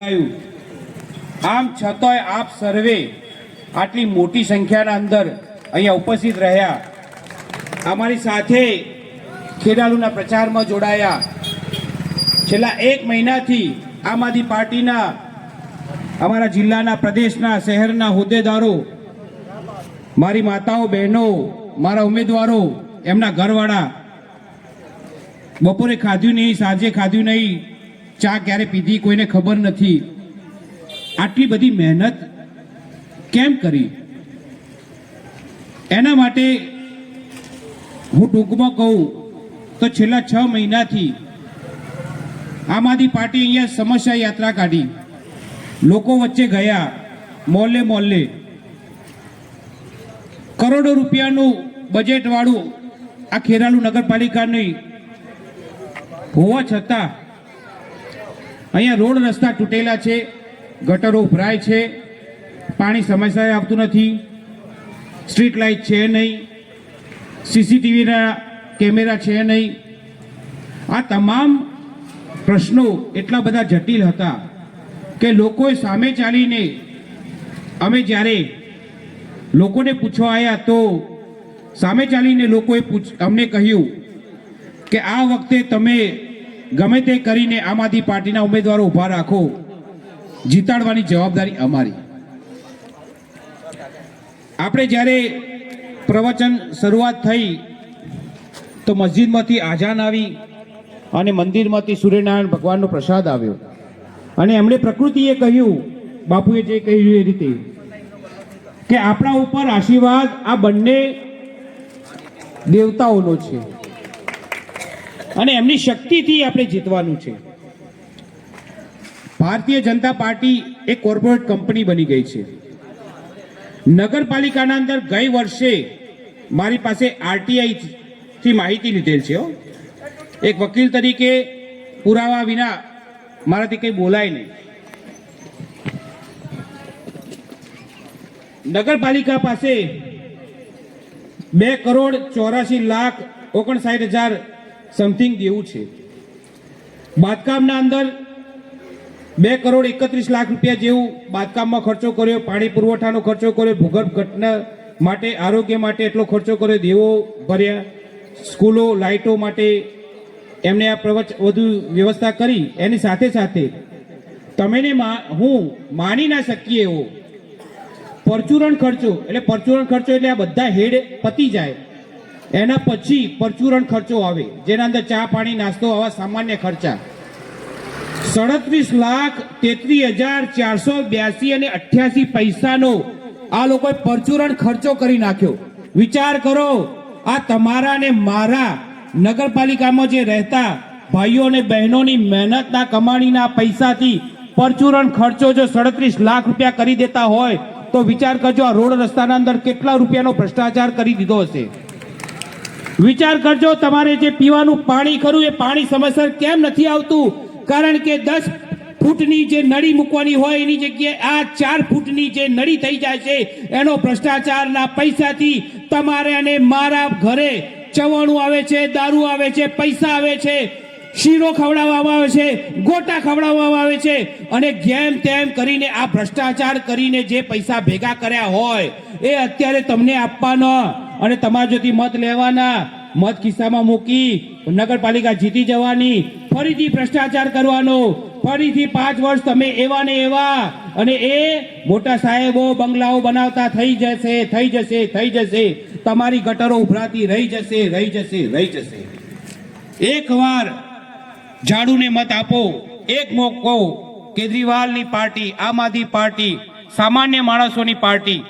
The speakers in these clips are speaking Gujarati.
આમ છતાંય આપ સર્વે આટલી મોટી સંખ્યાના અંદર અહીંયા ઉપસ્થિત રહ્યા. અમારી સાથે ખેડાલુના પ્રચારમાં જોડાયા. છેલ્લા એક મહિનાથી આમ આદમી પાર્ટીના, અમારા જિલ્લાના, પ્રદેશના, શહેરના હોદ્દેદારો, મારી માતાઓ, બહેનો, મારા ઉમેદવારો, એમના ઘરવાળા, બપોરે ખાધ્યું નહીં, સાંજે ખાધ્યું નહીં ચા ક્યારે પીધી કોઈને ખબર નથી. આટલી બધી મહેનત કેમ કરી? એના માટે હું ટૂંકમાં કહું તો છેલ્લા છ મહિનાથી આમ આદમી પાર્ટી અહીંયા સમસ્યા યાત્રા કાઢી. લોકો વચ્ચે ગયા, મોલ્લે મોલ્લે. કરોડો રૂપિયાનું બજેટવાળું આ ખેરાલુ નગરપાલિકાની હોવા છતાં અહીંયા રોડ રસ્તા તૂટેલા છે, ગટરો ઉભરાય છે, પાણી સમયસર આવતું નથી, સ્ટ્રીટ લાઇટ છે નહીં, સીસીટીવીના કેમેરા છે નહીં. આ તમામ પ્રશ્નો એટલા બધા જટિલ હતા કે લોકોએ સામે ચાલીને અમે જ્યારે લોકોને પૂછવા આવ્યા તો સામે ચાલીને લોકોએ પૂછ અમને કહ્યું કે આ વખતે તમે ગમે તે કરીને આમ આદમી પાર્ટીના ઉમેદવારો ઊભા રાખો. જીતાડવાની જવાબદારી અમારી. આપણે જ્યારે પ્રવચન શરૂઆત થઈ, તો મસ્જિદમાંથી આજાન આવી અને મંદિરમાંથી સૂર્યનારાયણ ભગવાનનો પ્રસાદ આવ્યો. અને એમણે પ્રકૃતિએ કહ્યું, બાપુએ જે કહ્યું એ રીતે, કે આપણા ઉપર આશીર્વાદ આ બંને દેવતાઓનો છે. અને એમની શક્તિથી આપણે જીતવાનું છે. ભારતીય જનતા પાર્ટી એ કોર્પોરેટ કંપની બની ગઈ છે. નગરપાલિકાના અંદર ગઈ વર્ષે મારી પાસે આરટીઆઈ થી માહિતી લીધેલ છે એક વકીલ તરીકે પુરાવા વિના મારાથી કંઈ બોલાય નહીં. નગરપાલિકા પાસે બે કરોડ ચોરાશી લાખ ઓગણસાઠ હજાર સમથિંગ દેવું છે. બાંધકામના અંદર બે કરોડ એકત્રીસ લાખ રૂપિયા જેવું બાંધકામમાં ખર્ચો કર્યો, પાણી પુરવઠાનો ખર્ચો કર્યો, ભૂગર્ભ ઘટના માટે, આરોગ્ય માટે એટલો ખર્ચો કર્યો, દેવો ભર્યા, સ્કૂલો, લાઇટો માટે એમને આ પ્રવચ, વધુ વ્યવસ્થા કરી. એની સાથે સાથે તમેને હું માની ના શકીએ એવો. પરચુરણ ખર્ચો, એટલે પરચુરણ ખર્ચો એટલે આ બધા હેડ પતી જાય. એના પછી પરચુરણ ખર્ચો આવે, જેના અંદર ચા, પાણી, નાસ્તો આવા સામાન્ય ખર્ચા. સડત્રીસ લાખ તેત્રીસ હજાર ચારસો બ્યાસી અને અઠ્યાસી પૈસાનો આ લોકોએ પરચુરણ ખર્ચો કરી નાખ્યો. વિચાર કરો, આ તમારા ને મારા નગરપાલિકામાં જે રહેતા ભાઈઓ અને બહેનોની મહેનતના કમાણીના પૈસાથી પરચુરણ ખર્ચો જો સડત્રીસ લાખ રૂપિયા કરી દેતા હોય, તો વિચાર કરજો આ રોડ રસ્તાના અંદર કેટલા રૂપિયાનો ભ્રષ્ટાચાર કરી દીધો હશે. વિચાર કરજો, તમારે જે પીવાનું પાણી ખરું, એ પાણી સમયસર કેમ નથી આવતું? કારણ કે દસ ફૂટની જે નળી મૂકવાની હોય, એની જગ્યાએ આ ચાર ફૂટની જે નળી થઈ જાય છે, એનો ભ્રષ્ટાચારના પૈસાથી તમારે અને મારા ઘરે ચવાણું આવે છે, દારૂ આવે છે, પૈસા આવે છે, શીરો ખવડાવવામાં આવે છે, ગોટા ખવડાવવામાં આવે છે, અને ગેમ તેમ કરીને આ ભ્રષ્ટાચાર કરીને જે પૈસા ભેગા કર્યા હોય, એ અત્યારે તમને આપવાનો. અને તમારા જોતી મત લેવાના, મત ખિસ્સામાં મૂકી નગરપાલિકા જીતી જવાની, ફરીથી ભ્રષ્ટાચાર કરવાનો, ફરીથી પાંચ વર્ષ તમે એવા ને એવા, અને એ મોટા સાહેબો બંગલાઓ બનાવતા થઈ જશે થઈ જશે થઈ જશે. તમારી ગટરો ઉભરાતી રહી જશે રહી જશે રહી જશે. એકવાર ઝાડુને મત આપો, એક મોકો. કેજરીવાલની પાર્ટી, આમ આદમી પાર્ટી, સામાન્ય માણસોની પાર્ટી,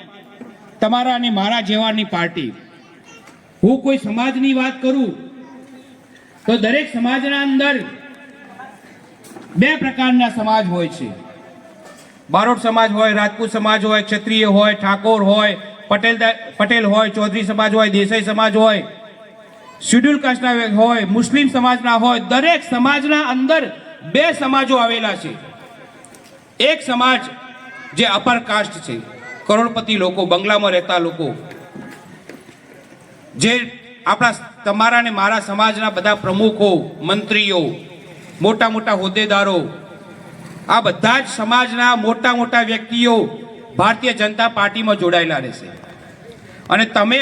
તમારા અને મારા જેવાની પાર્ટી. હું કોઈ સમાજની વાત કરું, તો દરેક સમાજના અંદર બે પ્રકારના સમાજ હોય છે. બારોટ સમાજ હોય, રાજપૂત સમાજ હોય, ક્ષત્રિય હોય, ઠાકોર હોય, પટેલ પટેલ હોય, ચૌધરી સમાજ હોય, દેસાઈ સમાજ હોય, શિડ્યુલ કાસ્ટના હોય, મુસ્લિમ સમાજના હોય, દરેક સમાજના અંદર બે સમાજો આવેલા છે. એક સમાજ જે અપર કાસ્ટ છે. કરોડપતિ લોકો, બંગલામાં રહેતા લોકો જે આપણા તમારા ને મારા સમાજના બધા પ્રમુખો, મંત્રીઓ, મોટા મોટા હોદ્દેદારો, આ બધા જ સમાજના મોટા મોટા વ્યક્તિઓ ભારતીય જનતા પાર્ટીમાં જોડાયેલા રહેશે. અને તમે